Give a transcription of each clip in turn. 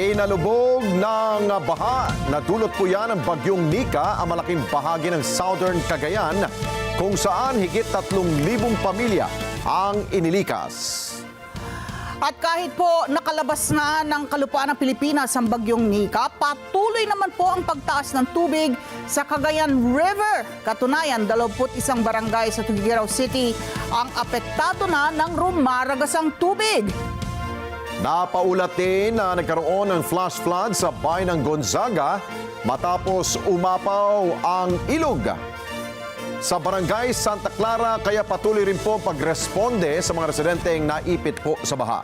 Kinalubog ng baha. Nadulot po yan ng bagyong Nika ang malaking bahagi ng southern Cagayan kung saan higit 3,000 pamilya ang inilikas. At kahit po nakalabas na ng kalupaan ng Pilipinas ang bagyong Nika, patuloy naman po ang pagtaas ng tubig sa Cagayan River. Katunayan, 21 barangay sa Tugigaraw City ang apektado na ng rumaragasang tubig. Napaulat din na nagkaroon ng flash flood sa bayan ng Gonzaga matapos umapaw ang ilog. Sa barangay Santa Clara, kaya patuloy rin po pagresponde sa mga residenteng naipit po sa baha.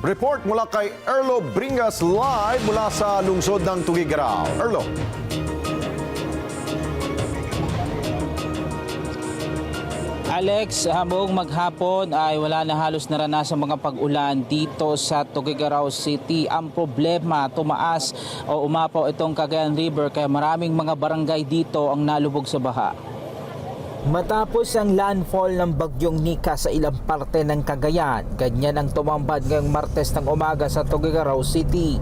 Report mula kay Erlo Bringas live mula sa lungsod ng Tugigaraw. Erlo. Alex, hamong maghapon ay wala na halos naranasan mga pag-ulan dito sa Tuguegarao City. Ang problema, tumaas o umapaw itong Cagayan River kaya maraming mga barangay dito ang nalubog sa baha. Matapos ang landfall ng bagyong Nika sa ilang parte ng Cagayan, ganyan ang tumambad ngayong Martes ng umaga sa Tuguegarao City.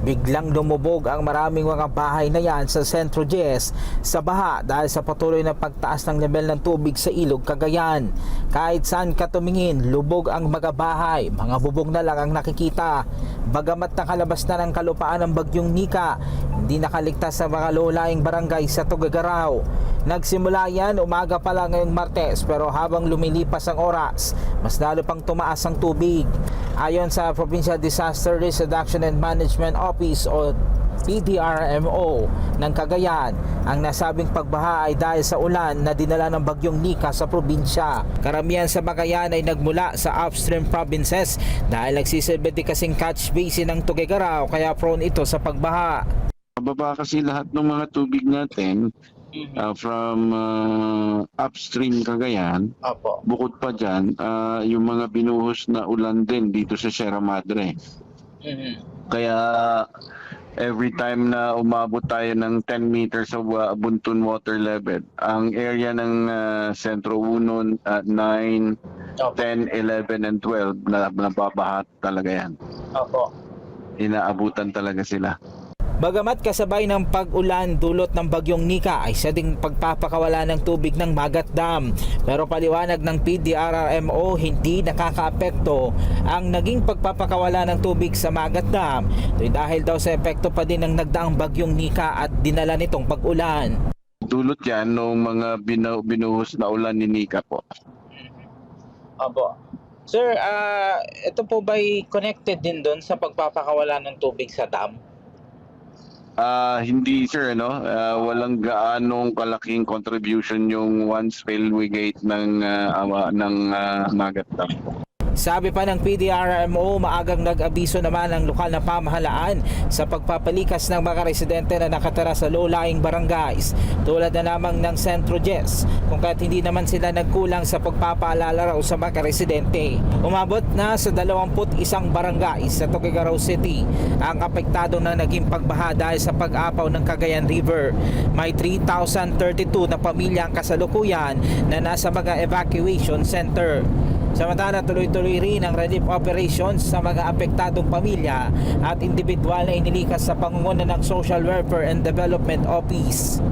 Biglang lumubog ang maraming mga bahay na yan sa Centro Jess sa baha dahil sa patuloy na pagtaas ng level ng tubig sa ilog Cagayan. Kahit saan ka tumingin, lubog ang mga bahay, mga bubong na lang ang nakikita. Bagamat nakalabas na ng kalupaan ng bagyong Nika, hindi nakaligtas sa mga lolaing barangay sa Tuguegarao. Nagsimula yan umaga pa lang ngayong Martes pero habang lumilipas ang oras, mas lalo pang tumaas ang tubig. Ayon sa Provincial Disaster Risk Reduction and Management Office o PDRMO ng Cagayan. Ang nasabing pagbaha ay dahil sa ulan na dinala ng bagyong Nika sa probinsya. Karamihan sa Bagayan ay nagmula sa upstream provinces dahil nagsisilbi din kasing catch basin ng Tuguegarao kaya prone ito sa pagbaha. Mababa kasi lahat ng mga tubig natin uh, from uh, upstream Cagayan. Opo. Bukod pa dyan, uh, yung mga binuhos na ulan din dito sa Sierra Madre. Kaya every time na umabot tayo ng 10 meters of uh, Buntun water level, ang area ng uh, Sentro 1, uh, 9, 10, 11, and 12 na nababahat talaga yan. Opo. Inaabutan talaga sila. Bagamat kasabay ng pag-ulan dulot ng bagyong Nika ay sa ding pagpapakawala ng tubig ng Magat Dam. Pero paliwanag ng PDRRMO hindi nakakaapekto ang naging pagpapakawala ng tubig sa Magat Dam. Ito'y dahil daw sa epekto pa din ng nagdaang bagyong Nika at dinala nitong pag-ulan. Dulot yan nung mga binu- binuhos na ulan ni Nika po. Opo. Sir, ah, ito po ba'y connected din doon sa pagpapakawala ng tubig sa dam? Ah, hindi sir no, Ah, walang gaanong kalaking contribution yung one spillway gate ng awa- ng uh, Magat Dam. Sabi pa ng PDRMO, maagang nag-abiso naman ang lokal na pamahalaan sa pagpapalikas ng mga residente na nakatira sa low-lying barangays tulad na lamang ng Centro Jess kung kahit hindi naman sila nagkulang sa pagpapaalala raw sa mga residente. Umabot na sa 21 barangay sa Tuguegarao City ang apektado na naging pagbaha dahil sa pag-apaw ng Cagayan River. May 3,032 na pamilya ang kasalukuyan na nasa mga evacuation center. Samantala tuloy-tuloy rin ang relief operations sa mga apektadong pamilya at individual na inilikas sa pangunguna ng Social Welfare and Development Office.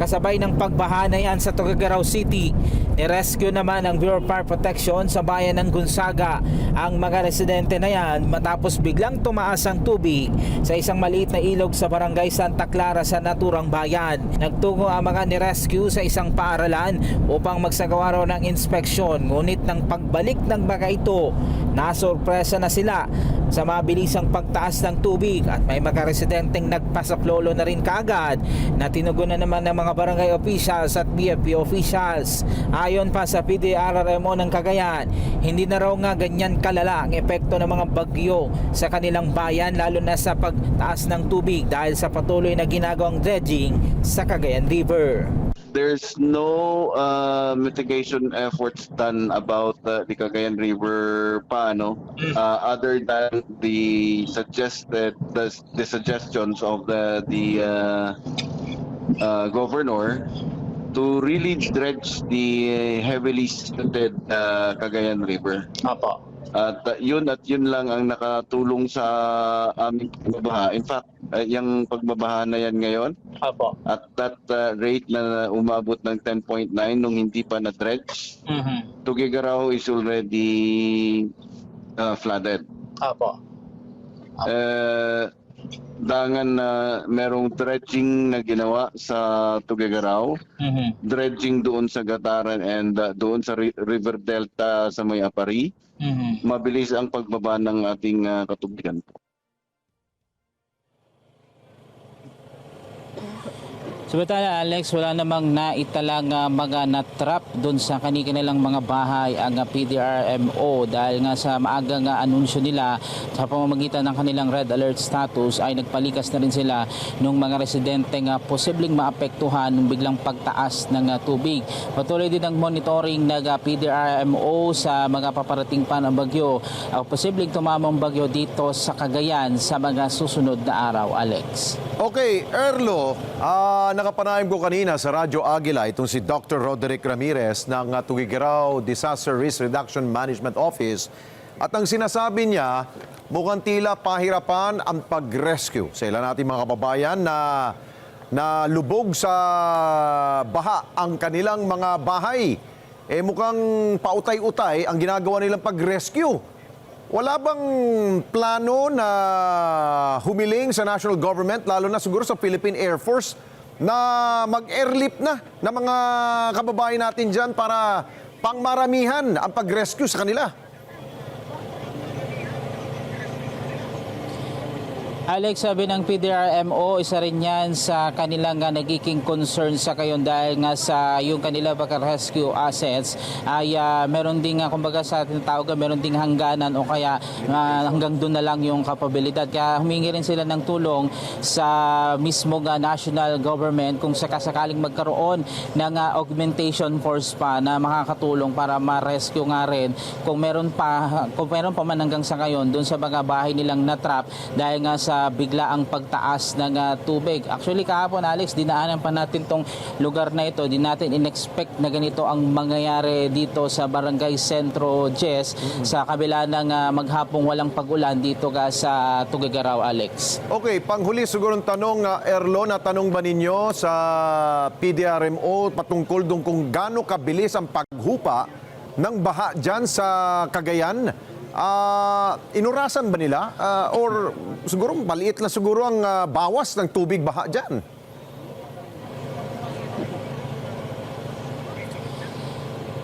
Kasabay ng pagbaha na yan sa Tuguegarao City, nirescue naman ng Bureau of Fire Protection sa bayan ng Gonzaga ang mga residente na yan matapos biglang tumaas ang tubig sa isang maliit na ilog sa barangay Santa Clara sa naturang bayan. Nagtungo ang mga nirescue sa isang paaralan upang magsagawa ng inspeksyon ngunit ng pagbalik ng mga ito, nasorpresa na sila sa mabilisang pagtaas ng tubig at may mga residenteng nagpasaklolo na rin kaagad na tinugunan naman ng mga barangay officials at BFP officials. Ayon pa sa PDRRMO ng Cagayan, hindi na raw nga ganyan kalala ang epekto ng mga bagyo sa kanilang bayan lalo na sa pagtaas ng tubig dahil sa patuloy na ginagawang dredging sa Cagayan River. There's no uh, mitigation efforts done about uh, the Cagayan River pa no uh, other than the suggested the, the suggestions of the the uh, uh, governor to really dredge the heavily silted uh, Cagayan River. Opo. At uh, yun at yun lang ang nakatulong sa aming pagbabaha. In fact, uh, yung pagbabaha na yan ngayon, Apo. at that uh, rate na umabot ng 10.9 nung hindi pa na-dredge, Mhm. Tugigaraw is already uh, flooded. Apo. Eh, dangan na merong dredging na ginawa sa Tugigaraw, Mhm. dredging doon sa Gataran and uh, doon sa ri- River Delta sa may Apari. Mhm. Mabilis ang pagbaba ng ating uh, katubigan. Samantala Alex, wala namang naitalang ah, mga natrap doon sa kanilang mga bahay ang ah, PDRMO dahil nga sa maagang nga anunsyo nila sa pamamagitan ng kanilang red alert status ay nagpalikas na rin sila ng mga residente nga posibleng maapektuhan ng biglang pagtaas ng ah, tubig. Patuloy din ang monitoring ng ah, PDRMO sa mga paparating pa ng bagyo. Ang posibleng tumamang bagyo dito sa Cagayan sa mga susunod na araw, Alex. Okay, Erlo, ah, nakapanayam ko kanina sa Radyo Agila itong si Dr. Roderick Ramirez ng uh, Tugigaraw Disaster Risk Reduction Management Office. At ang sinasabi niya, mukhang tila pahirapan ang pag-rescue sa ilan nating mga kababayan na na lubog sa baha ang kanilang mga bahay. Eh mukhang pautay-utay ang ginagawa nilang pag-rescue. Wala bang plano na humiling sa national government, lalo na siguro sa Philippine Air Force, na mag-airlift na ng mga kababayan natin dyan para pangmaramihan ang pag-rescue sa kanila? Alex, sabi ng PDRMO, isa rin yan sa kanilang uh, nagiging concern sa kayon dahil nga sa yung kanila baka rescue assets ay uh, meron ding, uh, kumbaga sa tinatawag, meron ding hangganan o kaya uh, hanggang doon na lang yung kapabilidad. Kaya humingi rin sila ng tulong sa mismo uh, national government kung sakasakaling magkaroon ng uh, augmentation force pa na makakatulong para ma-rescue nga rin kung meron pa kung meron pa man hanggang sa ngayon doon sa mga bahay nilang natrap dahil nga sa bigla ang pagtaas ng ah, tubig. Actually kahapon Alex, dinaanan pa natin tong lugar na ito. Di natin in-expect na ganito ang mangyayari dito sa Barangay Centro Jess sa kabila ng ah, maghapong walang pag-ulan dito ka sa Tugigaraw Alex. Okay, panghuli siguro ng tanong, uh, Erlo, na tanong ba ninyo sa PDRMO patungkol doon kung gaano kabilis ang paghupa ng baha dyan sa Cagayan? Ah, inurasan ba nila? Ah, or siguro maliit lang siguro ang ah, bawas ng tubig baha dyan?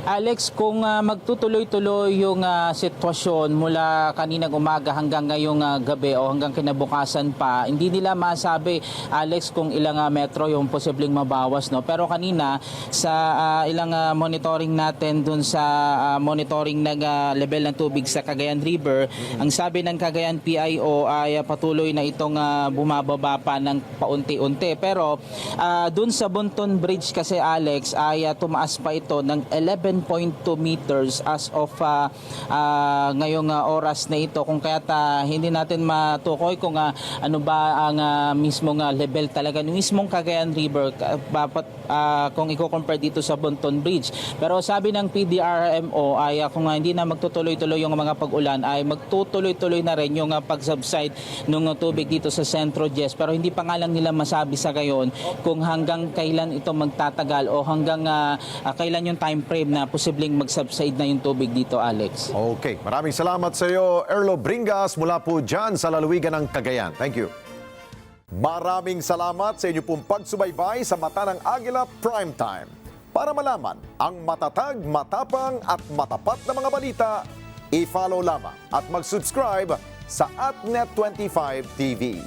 Alex, kung ah, magtutuloy-tuloy yung ah, sitwasyon mula kaninang umaga hanggang ngayong ah, gabi o hanggang kinabukasan pa, hindi nila masabi, Alex, kung ilang ah, metro yung posibleng mabawas. No? Pero kanina, sa ah, ilang ah, monitoring natin dun sa ah, monitoring ng ah, level ng tubig sa Cagayan River, ang sabi ng Cagayan PIO ay ah, patuloy na itong ah, bumababa pa ng paunti-unti. Pero ah, dun sa Bunton Bridge kasi, Alex, ay ah, tumaas pa ito ng 11 7.2 meters as of ah, ah, ngayong ah, oras na ito. Kung kaya't ah, hindi natin matukoy kung ah, ano ba ang ah, mismong ah, level talaga ng mismong Cagayan River dapat ah, kung i-compare dito sa Bonton Bridge. Pero sabi ng PDRMO ay ah, kung ah, hindi na magtutuloy-tuloy yung mga pag-ulan ay magtutuloy-tuloy na rin yung ah, pag-subside ng tubig dito sa Centro Jess. Pero hindi pa nga lang nila masabi sa gayon kung hanggang kailan ito magtatagal o hanggang ah, ah, kailan yung time frame na posibleng mag-subside na yung tubig dito, Alex. Okay, maraming salamat sa iyo, Erlo Bringas, mula po dyan sa lalawigan ng Cagayan. Thank you. Maraming salamat sa inyo pong pagsubaybay sa Mata ng Agila Primetime. Para malaman ang matatag, matapang at matapat na mga balita, i-follow lamang at mag-subscribe sa AtNet25 TV.